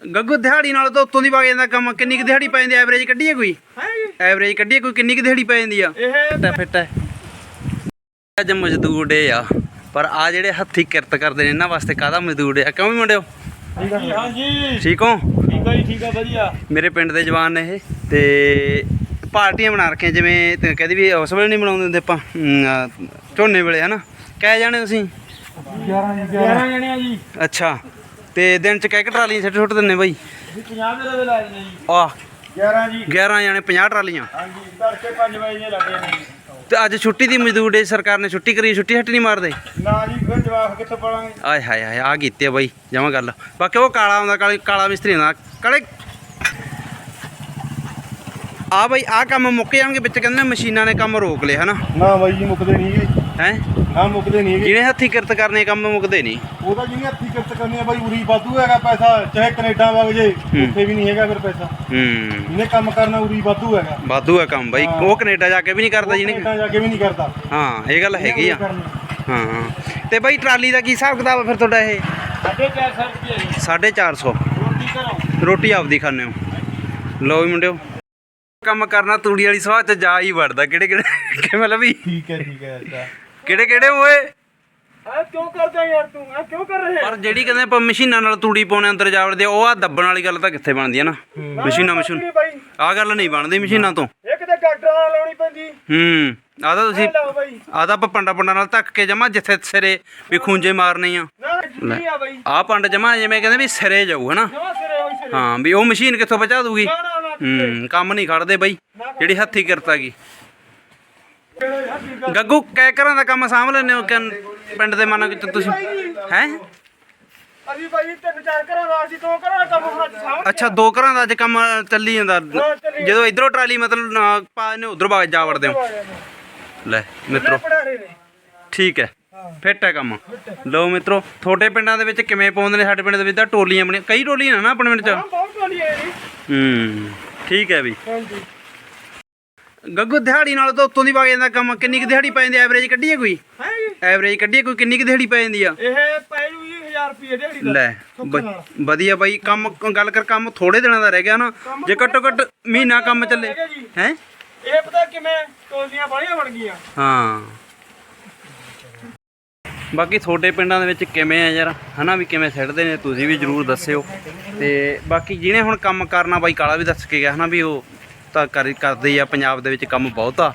ਗੱਗੂ ਦਿਹਾੜੀ ਨਾਲ ਤਾਂ ਉੱਤੋਂ ਦੀ ਵਗ ਜਾਂਦਾ ਕੰਮ। ਕਿੰਨੀ ਕੁ ਦਿਹਾੜੀ ਪੈ ਜਾਂਦੀ ਐਵਰੇਜ ਕੱਢੀਏ ਕੋਈ? ਐਵਰੇਜ ਕੱਢੀਏ ਕੋਈ? ਕਿੰਨੀ ਕੁ ਦਿਹਾੜੀ ਪੈ ਜਾਂਦੀ ਆ? ਇਹ ਫਿੱਟਾ ਫਿੱਟਾ। ਅੱਜ ਮਜ਼ਦੂਰ ਡੇ ਆ। ਪਰ ਆ ਜਿਹੜੇ ਹੱਥੀ ਕਿਰਤ ਕਰਦੇ ਨੇ ਇਹਨਾਂ ਵਾਸਤੇ ਕਾਹਦਾ ਮਜ਼ਦੂਰ ਡੇ ਆ? ਕਿਉਂ ਵੀ ਮੁੰਡਿਓ? ਹਾਂਜੀ ਠੀਕ ਹੋ? ਠੀਕ ਆ ਜੀ ਠੀਕ ਆ ਵਧੀਆ। ਮੇਰੇ ਪਿੰਡ ਦੇ ਜਵਾਨ ਨੇ ਇਹ। ਤੇ ਪਾਰਟੀਆਂ ਬਣਾ ਰੱਖੀਆਂ ਜਿਵੇਂ ਕਹਿੰਦੀ ਵੀ ਉਸ ਵੇਲੇ ਨਹੀਂ ਬਣਾਉਂਦੇ ਹੁੰਦੇ ਆਪਾਂ। ਝੋਨੇ ਵੇਲੇ ਹਨਾ? ਕਹਿ ਜਾਣੇ ਤੁਸੀਂ? 11 11 ਜਣੇ ਆ ਜੀ ਅੱਛਾ। ਤੇ ਦਿਨ ਚ ਕਹਿ ਕੇ ਟਰਾਲੀਆਂ ਛੱਟ ਛੁੱਟ ਦਿੰਨੇ ਬਾਈ। ਅਸੀਂ 50 ਦੇ ਲੈਵਲ ਆ ਜਾਂਦੇ ਜੀ। ਆ 11 ਜੀ। 11 ਜਾਣੇ 50 ਟਰਾਲੀਆਂ। ਹਾਂਜੀ ਤੜਕੇ 5 ਵਜੇ ਦੇ ਲੱਗੇ ਨੇ। ਜੀ ਤੇ ਅੱਜ ਛੁੱਟੀ ਦੀ ਮਜ਼ਦੂਰ ਡੇ ਸਰਕਾਰ ਨੇ ਛੁੱਟੀ ਕਰੀ ਛੁੱਟੀ ਹੱਟ ਨਹੀਂ ਮਾਰਦੇ? ਨਾ ਜੀ ਫਿਰ ਜਵਾਬ ਕਿੱਥੋਂ ਪੜਾਂਗੇ ਆਏ ਹਾਏ ਹਾਏ ਆ ਕੀਤੀ ਆ ਬਾਈ ਜਮਾ ਗੱਲ। ਬਾਕੀ ਉਹ ਕਾਲਾ ਹੁੰਦਾ ਕਾਲੇ ਕਾਲਾ ਮਿਸਤਰੀ ਹੁੰਦਾ ਕਾਲੇ ਆ ਬਾਈ ਆ ਕੰਮ ਮੁੱਕ ਜਾਣਗੇ ਵਿੱਚ ਕਹਿੰਦੇ ਨੇ ਮਸ਼ੀਨਾਂ ਨੇ ਕੰਮ ਰੋਕ ਲਿਆ ਹਨਾ? ਨਾ ਬਾਈ ਜੀ ਮੁੱਕਦੇ ਨਹੀਂ ਗੇ ਹੈ? ਨਾ ਮੁੱਕਦੇ ਨਹੀਂ ਗੇ ਜਿਹਨੇ ਹੱਥੀ ਕਿਰਤ ਕਰਨੇ ਕੰਮ ਮੁੱਕਦੇ ਨਹੀਂ। ਉਹਦਾ ਜਿਹਨੇ ਹੱਥੀ ਕਿਰਤ ਕਰਨੀ ਆ ਬਾਈ ਉਰੀ ਵਾਧੂ ਹੈਗਾ ਪੈਸਾ ਚਾਹੇ ਕੈਨੇਡਾ ਵਗ ਜੇ ਉੱਥੇ ਵੀ ਨਹੀਂ ਹੈਗਾ ਫਿਰ ਪੈਸਾ। ਹੂੰ। ਜਿਹਨੇ ਕੰਮ ਕਰਨਾ ਉਰੀ ਵਾਧੂ ਹੈਗਾ। ਵਾਧੂ ਹੈ ਕੰਮ ਬਾਈ। ਉਹ ਕੈਨੇਡਾ ਜਾ ਕੇ ਵੀ ਨਹੀਂ ਕਰਦਾ ਜਿਹਨੇ ਕੈਨੇਡਾ ਜਾ ਕੇ ਵੀ ਨਹੀਂ ਕਰਦਾ। ਹਾਂ ਇਹ ਗੱਲ ਹੈਗੀ ਆ। ਹਾਂ ਤੇ ਬਾਈ ਟਰਾਲੀ ਦਾ ਕੀ ਹਿਸਾਬ ਕਿਤਾਬ ਆ ਫਿਰ ਤੁਹਾਡਾ ਇਹ? ਸਾਢੇ 400 ਰੁਪਏ ਜੀ। 450 ਰੋਟੀ ਘਰੋਂ। ਰੋਟੀ ਆਪਦੀ ਖਾਣੇ ਹੋ। ਲਓ ਵੀ ਮੁੰਡਿਓ। ਕੰਮ ਕਰਨਾ ਤੂੜੀ ਵਾਲੀ ਸਵਾਹ ਚ ਜਾ ਹੀ ਵੜਦਾ। ਕਿਹੜੇ ਕਿਹੜੇ ਕਿਵੇਂ ਲਵੀ ਠੀਕ ਹੈ ਠੀਕ ਹੈ ਅੱਛਾ। ਕਿਹੜੇ ਕਿਹੜੇ ਓਏ? ਆ ਕਿਉਂ ਕਰਦਾ ਯਾਰ ਤੂੰ? ਆ ਕਿਉਂ ਕਰ ਰਹੇ? ਪਰ ਜਿਹੜੀ ਕਹਿੰਦੇ ਆਪਾਂ ਮਸ਼ੀਨਾਂ ਨਾਲ ਤੂੜੀ ਪਾਉਣੇ ਅੰਦਰ ਜਾ ਵੜਦੇ ਉਹ ਆ ਦੱਬਣ ਵਾਲੀ ਗੱਲ ਤਾਂ ਕਿੱਥੇ ਬਣਦੀ ਹੈ ਨਾ? ਮਸ਼ੀਨਾਂ ਮਸ਼ੀਨ। ਬਾਈ। ਆ ਗੱਲ ਨਹੀਂ ਬਣਦੀ ਮਸ਼ੀਨਾਂ ਤੋਂ। ਇੱਕ ਤੇ ਡਾਕਟਰਾਂ ਨਾਲ ਲਾਉਣੀ ਪੈਂਦੀ। ਹੂੰ। ਆ ਤਾਂ ਤੁਸੀਂ ਲਓ ਬਾਈ। ਆ ਤਾਂ ਆਪਾਂ ਪੰਡਾ ਪੰਡਾ ਨਾਲ ਧੱਕ ਕੇ ਜਮਾ ਜਿੱਥੇ ਸਿਰੇ ਵੀ ਖੂੰਜੇ ਮਾਰਨੇ ਆ। ਨਾ ਨਹੀਂ ਆ ਬਾਈ? ਆ ਪੰਡ ਜਮਾ ਜਿਵੇਂ ਕਹਿੰਦੇ ਵੀ ਸਿਰੇ ਜਾਊ ਹਨਾ? ਜਮਾ ਸਿਰੇ ਹੋਈ ਸਿਰੇ। ਹਾਂ ਵੀ ਉਹ ਮਸ਼ੀਨ ਕਿੱਥੋਂ ਬਚਾ ਦੂਗੀ? ਨਾ ਨਾ ਨਾ। ਹੂੰ ਕੰਮ ਨਹੀਂ ਖੜਦੇ ਬਈ। ਜਿਹੜੀ ਹੱਥੀ ਕਿਰਤਾ ਗੀ ਹੱਥੀ ਗੱਗੂ ਕੈ ਘਰਾਂ ਦਾ ਕੰਮ ਸਾਂਭ ਲੈਂਦੇ ਹੋ ਕਿ ਪਿੰਡ ਦੇ ਮਨ ਵਿੱਚ ਤੁਸੀਂ? ਹੈ? ਅਸੀਂ ਬਾਈ ਤਿੰਨ ਚਾਰ ਘਰਾਂ ਦਾ ਅਸੀਂ ਦੋ ਘਰਾਂ ਦਾ ਕੰਮ ਹੁਣ ਅੱਜ ਅੱਛਾ ਦੋ ਘਰਾਂ ਦਾ ਅੱਜ ਕੰਮ ਚੱਲੀ ਜਾਂਦਾ। ਜਦੋਂ। ਇਧਰੋਂ ਟਰਾਲੀ ਮਤਲਬ ਪਾ ਨੇ ਉਧਰ ਬਾਗ ਜਾ ਵੜਦੇ ਹੋ? ਲੈ ਮਿੱਤਰੋ। ਠੀਕ ਹੈ। ਫਿੱਟ ਹੈ ਕੰਮ। ਲੋ ਮਿੱਤਰੋ ਤੁਹਾਡੇ ਪਿੰਡਾਂ ਦੇ ਵਿੱਚ ਕਿਵੇਂ ਪਾਉਂਦੇ ਨੇ? ਸਾਡੇ ਪਿੰਡ ਦੇ ਵਿੱਚ ਤਾਂ ਟੋਲੀਆਂ ਬਣੀਆਂ ਕਈ ਟੋਲੀਆਂ ਨੇ ਨਾ ਆਪਣੇ ਪਿੰਡ 'ਚ? ਬਹੁਤ ਹੂੰ ਠੀਕ ਹੈ ਵੀ। ਹਾਂਜੀ। ਗੱਗੂ ਦਿਹਾੜੀ ਨਾਲ ਤਾਂ ਉੱਤੋਂ ਦੀ ਵਗ ਜਾਂਦਾ ਕੰਮ। ਕਿੰਨੀ ਕੁ ਦਿਹਾੜੀ ਪੈ ਜਾਂਦੀ ਐਵਰੇਜ ਕੱਢੀਏ ਕੋਈ? ਹੈ ਐਵਰੇਜ ਕੱਢੀਏ ਕੋਈ? ਕਿੰਨੀ ਕੁ ਦਿਹਾੜੀ ਪੈ ਜਾਂਦੀ ਆ? ਇਹ ਪੈ ਜੂ ਜੀ 1000 ਰੁਪਏ ਦਿਹਾੜੀ ਦਾ। ਲੈ ਬ- ਵਧੀਆ ਬਾਈ ਕੰਮ ਗੱਲ ਕਰ ਕੰਮ ਥੋੜੇ ਦਿਨਾਂ ਦਾ ਰਹਿ ਗਿਆ ਨਾ। ਜੇ ਘੱਟੋ ਘੱਟ ਮਹੀਨਾ ਕੰਮ ਚੱਲੇ। ਹੈ? ਇਹ ਪਤਾ ਕਿਵੇਂ ਟੋਲੀਆਂ ਬਾਲੀਆਂ ਬਣ ਗਈਆਂ। ਹਾਂ। ਬਾਕੀ ਤੁਹਾਡੇ ਪਿੰਡਾਂ ਦੇ ਵਿੱਚ ਕਿਵੇਂ ਆ ਯਾਰ? ਹਨਾ ਵੀ ਕਿਵੇਂ ਸਿੱਟਦੇ ਨੇ? ਤੁਸੀਂ ਵੀ ਜਰੂਰ ਦੱਸਿਓ। ਤੇ ਬਾਕੀ ਜਿਹਨੇ ਹੁਣ ਕੰਮ ਕਰਨਾ ਬਾਈ ਕਾਲਾ ਵੀ ਦੱਸ ਕੇ ਗਿਆ ਹਨਾ ਵੀ ਉਹ ਤਾਂ ਕਰ ਕਰਦੇ ਆ ਪੰਜਾਬ ਦੇ ਵਿੱਚ ਕੰਮ ਬਹੁਤ ਆ।